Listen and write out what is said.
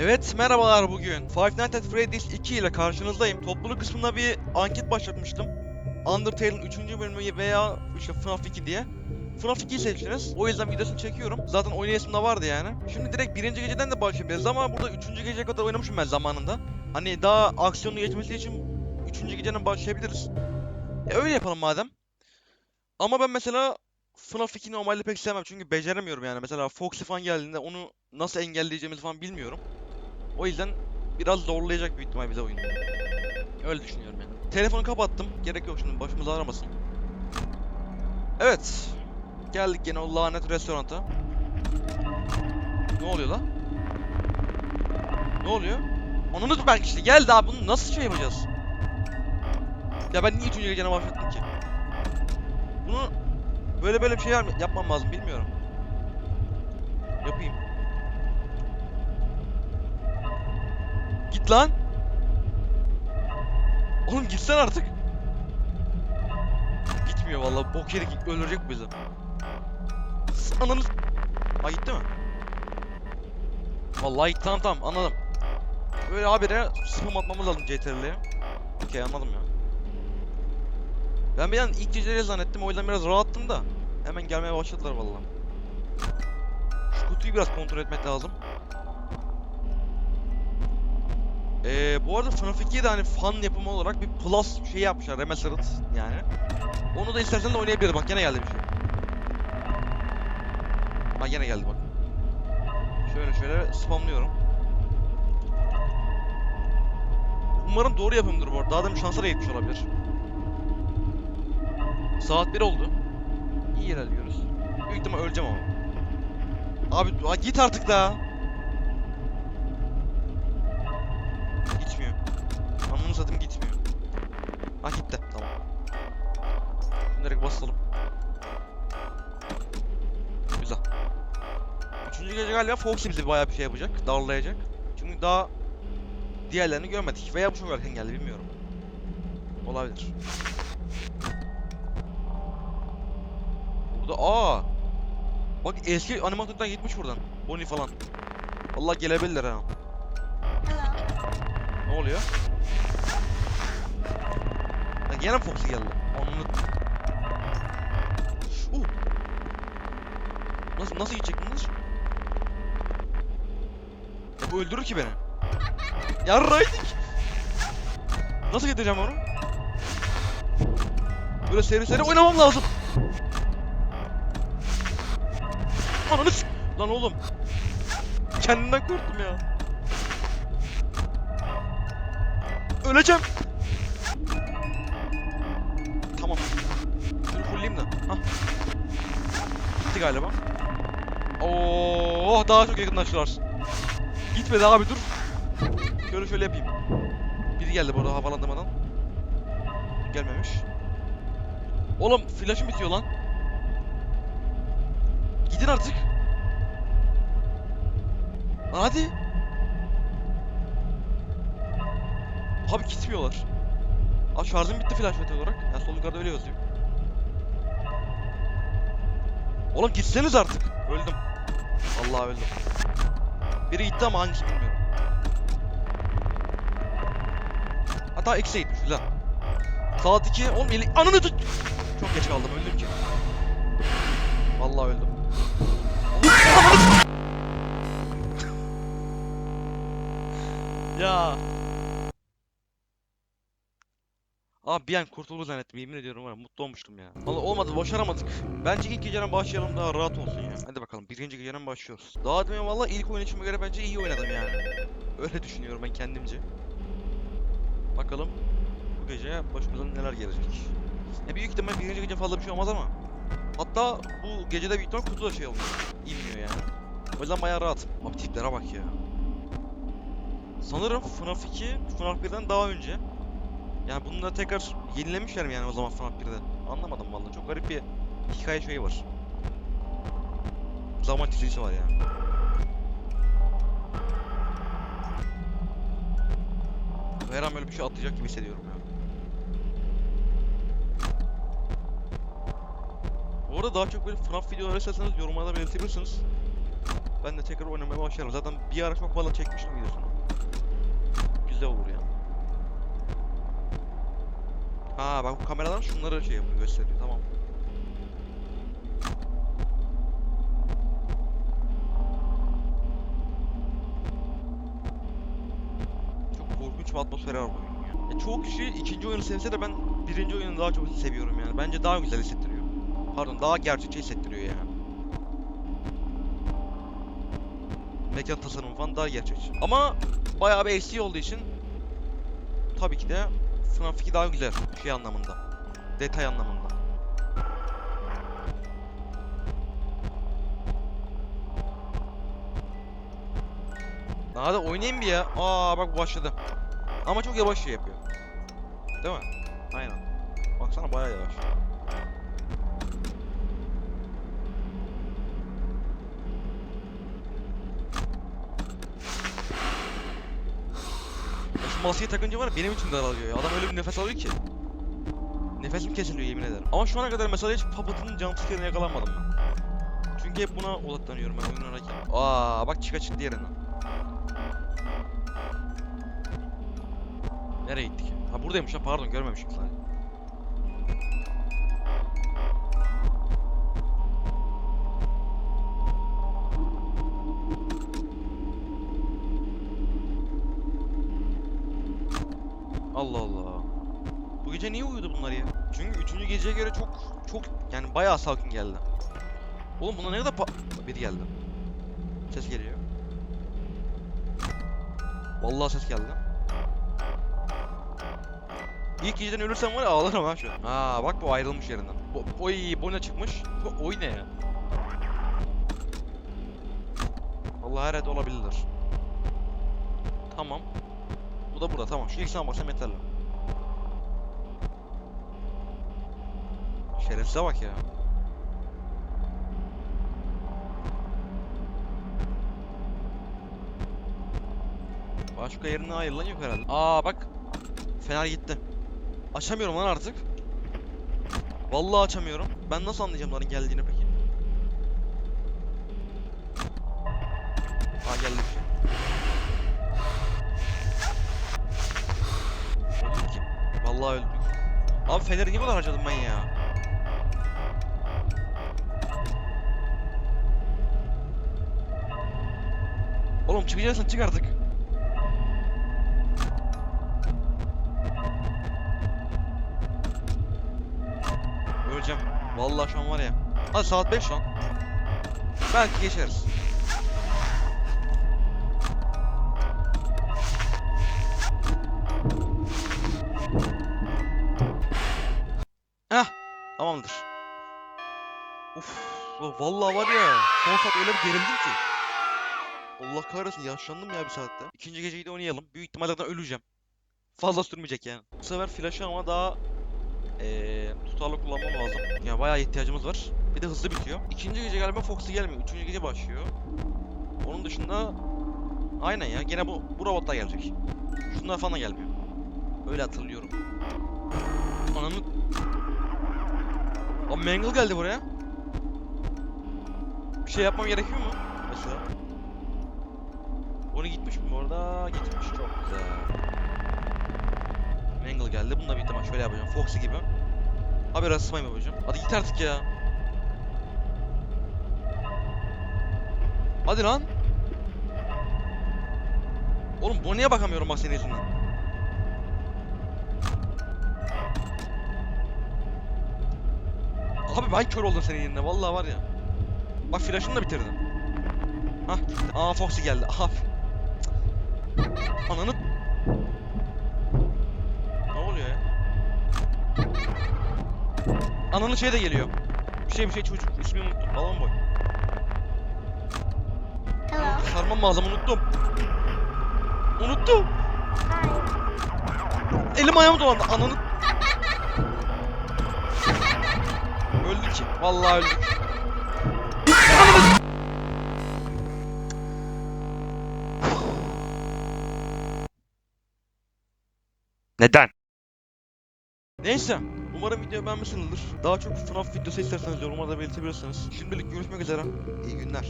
Evet merhabalar bugün. Five Nights at Freddy's 2 ile karşınızdayım. Topluluk kısmında bir anket başlatmıştım. Undertale'ın 3. bölümü veya işte FNAF 2 diye. FNAF 2'yi seçtiniz. O yüzden videosunu çekiyorum. Zaten oynayasım da vardı yani. Şimdi direkt birinci geceden de başlayabiliriz ama burada 3. geceye kadar oynamışım ben zamanında. Hani daha aksiyonlu geçmesi için 3. geceden başlayabiliriz. E öyle yapalım madem. Ama ben mesela FNAF 2 normalde pek sevmem çünkü beceremiyorum yani. Mesela Foxy falan geldiğinde onu nasıl engelleyeceğimizi falan bilmiyorum. O yüzden biraz zorlayacak büyük ihtimal bize oyun. Öyle düşünüyorum yani. Telefonu kapattım. Gerek yok şimdi başımız ağrımasın. Evet. Geldik gene o lanet restoranta. Ne oluyor lan? Ne oluyor? Onu da belki işte geldi abi bunu nasıl şey yapacağız? Ya ben niye üçüncü gecene başlattım ki? Bunu böyle böyle bir şey yap- yapmam lazım bilmiyorum. Yapayım. Git lan. Oğlum gitsen artık. Gitmiyor vallahi bok yeri öldürecek bizi. Ananı Ha gitti mi? Vallahi gitti tamam tamam anladım. Böyle habire spam atmamız lazım CTRL'ye. Okey anladım ya. Ben bir an ilk geceleri zannettim o yüzden biraz rahattım da. Hemen gelmeye başladılar vallahi. Şu kutuyu biraz kontrol etmek lazım. Ee, bu arada FNAF 2'ye de hani fan yapımı olarak bir plus şey yapmışlar remastered yani. Onu da istersen de oynayabiliriz. Bak gene geldi bir şey. Bak gene geldi bak. Şöyle şöyle spamlıyorum. Umarım doğru yapımdır bu arada. Daha demin şansa da yetmiş olabilir. Saat 1 oldu. İyi ilerliyoruz. Büyük ihtimal öleceğim ama. Abi git artık da. Ha gitti. Tamam. Şunları basalım. Güzel. Üçüncü gece galiba Foxy bizi bayağı bir şey yapacak. Darlayacak. Çünkü daha diğerlerini görmedik. Veya bu çok erken geldi bilmiyorum. Olabilir. Burada aa. Bak eski animatörden gitmiş buradan. Bonnie falan. Allah gelebilirler ha. Ne oluyor? Gene mi Foxy geldi? Onu... Uh. Nasıl nasıl gidecek bunlar? Ya bu öldürür ki beni. Yarraydık. Nasıl gideceğim onu? Böyle seri seri oynamam lazım. Ananı Lan oğlum. Kendimden korktum ya. Öleceğim. Tamam. Şunu fulleyim de. Hah. Gitti galiba. Oo, daha çok yakınlaştılar. Gitmedi abi dur. Şöyle şöyle yapayım. Biri geldi burada havalandırmadan. Gelmemiş. Oğlum flash'ım bitiyor lan. Gidin artık. Lan Hadi. Abi gitmiyorlar. Aa şarjım bitti flash metal olarak. Yani sol yukarıda öyle yazıyor. Oğlum gitseniz artık. Öldüm. Allah öldüm. Biri gitti ama hangisi bilmiyorum. Hatta eksi gitmiş güzel. Saat 2 oğlum eli... Ananı tut! Çok geç kaldım öldüm ki. Vallahi öldüm. ya. Abi bir an kurtuldu zannettim yemin ediyorum var ya, mutlu olmuştum ya. Valla olmadı başaramadık. Bence ilk geceden başlayalım daha rahat olsun ya. Hadi bakalım birinci geceden başlıyoruz. Daha demin valla ilk içime göre bence iyi oynadım yani. Öyle düşünüyorum ben kendimce. Bakalım bu gece başımıza neler gelecek. E büyük ihtimal birinci gece fazla bir şey olmaz ama. Hatta bu gecede büyük ihtimal kutu şey olmuyor. İnmiyor yani. O yüzden bayağı rahat. Abi tiplere bak ya. Sanırım FNAF 2 FNAF 1'den daha önce. Yani bunu da tekrar yenilemişler mi yani o zaman FNAF 1'de? Anlamadım vallahi. Çok garip bir hikaye şeyi var. Zaman çizgisi var yani. Her an böyle bir şey atlayacak gibi hissediyorum ya. Bu arada daha çok böyle FNAF videoları isterseniz yorumlarda belirtebilirsiniz. Ben de tekrar oynamaya başlarım. Zaten bir ara çok fazla çekmiştim videosunu. Güzel olur yani. Ha bak bu kameralar şunları şey yapıyor gösteriyor tamam. Çok korkunç bir atmosferi var bu oyunun ya. Ya çoğu kişi ikinci oyunu sevse de ben birinci oyunu daha çok seviyorum yani. Bence daha güzel hissettiriyor. Pardon daha gerçekçi hissettiriyor yani. Mekan tasarımı falan daha gerçekçi. Ama bayağı bir eski olduğu için tabii ki de FNAF 2 daha güzel şey anlamında. Detay anlamında. Daha da oynayayım bir ya. Aa bak başladı. Ama çok yavaş şey yapıyor. Değil mi? Aynen. Baksana bayağı yavaş. Ya şu maskeyi takınca var benim için daralıyor ya. Adam öyle bir nefes alıyor ki. Nefesim kesiliyor yemin ederim. Ama şu ana kadar mesela hiç Puppet'ın jumpscare'ine yakalanmadım ben. Çünkü hep buna odaklanıyorum ben oyun oynarken. Aa bak çıka çıktı yerinden. Nereye gittik? Ha buradaymış ha pardon görmemişim sadece. Allah Allah. Bu gece niye uyudu bunlar ya? Çünkü üçüncü geceye göre çok çok yani bayağı sakin geldi. Oğlum buna ne kadar pa... Biri geldi. Ses geliyor. Vallahi ses geldi. İlk geceden ölürsem var ya ağlarım ha şu an. Bak bu ayrılmış yerinden. Bu, oy bu ne çıkmış? Bu oy ne ya? Allah her yerde olabilir. Tamam. Bu da burada tamam. Şu ilk sana yeterli. Şerefsize bak ya. Başka yerine ayrılan yok herhalde. Aa bak. Fener gitti. Açamıyorum lan artık. Vallahi açamıyorum. Ben nasıl anlayacağım onların geldiğini peki? Aa geldi bir şey. Vallahi öldük. Abi feneri niye kadar harcadım ben ya? Oğlum çıkacaksın çık artık. Öleceğim. Vallahi şu an var ya. Hadi saat 5 lan. Belki geçeriz. Heh. Tamamdır. Uf. Vallahi var ya. Son saat öyle bir gerildim ki. Allah kahretsin yaşlandım ya bir saatte. İkinci geceyi de oynayalım. Büyük ihtimalle öleceğim. Fazla sürmeyecek yani. Bu sefer flash'ı ama daha eee tutarlı kullanmam lazım. Yani bayağı ihtiyacımız var. Bir de hızlı bitiyor. İkinci gece galiba Foxy gelmiyor. Üçüncü gece başlıyor. Onun dışında aynen ya gene bu, bu robotlar gelecek. Şunlar falan da gelmiyor. Öyle hatırlıyorum. Ananı... Lan Mangle geldi buraya. Bir şey yapmam gerekiyor mu? Mesela. Onu gitmiş mi orada? Gitmiş. Çok güzel. Mangle geldi. Bununla bir ihtimal şöyle yapacağım. Foxy gibi. Biraz spam yapacağım. Hadi git artık ya. Hadi lan. Oğlum bu niye bakamıyorum bak senin yüzünden. Abi ben kör oldum senin yerine vallahi var ya. Bak flash'ını da bitirdim. Hah gitti. Aa Foxy geldi. Abi. Ananı... Ne oluyor ya? Ananın şey de geliyor. Bir şey bir şey çocuk. İsmini unuttum. Balon boy. Hello. Sarmam lazım unuttum. Unuttum. Elim ayağım dolandı. Ananı... öldük ki. Vallahi öldük. Neden? Neyse. Umarım video beğenmişsinizdir. Daha çok FNAF videosu isterseniz yorumlarda belirtebilirsiniz. Şimdilik görüşmek üzere. İyi günler.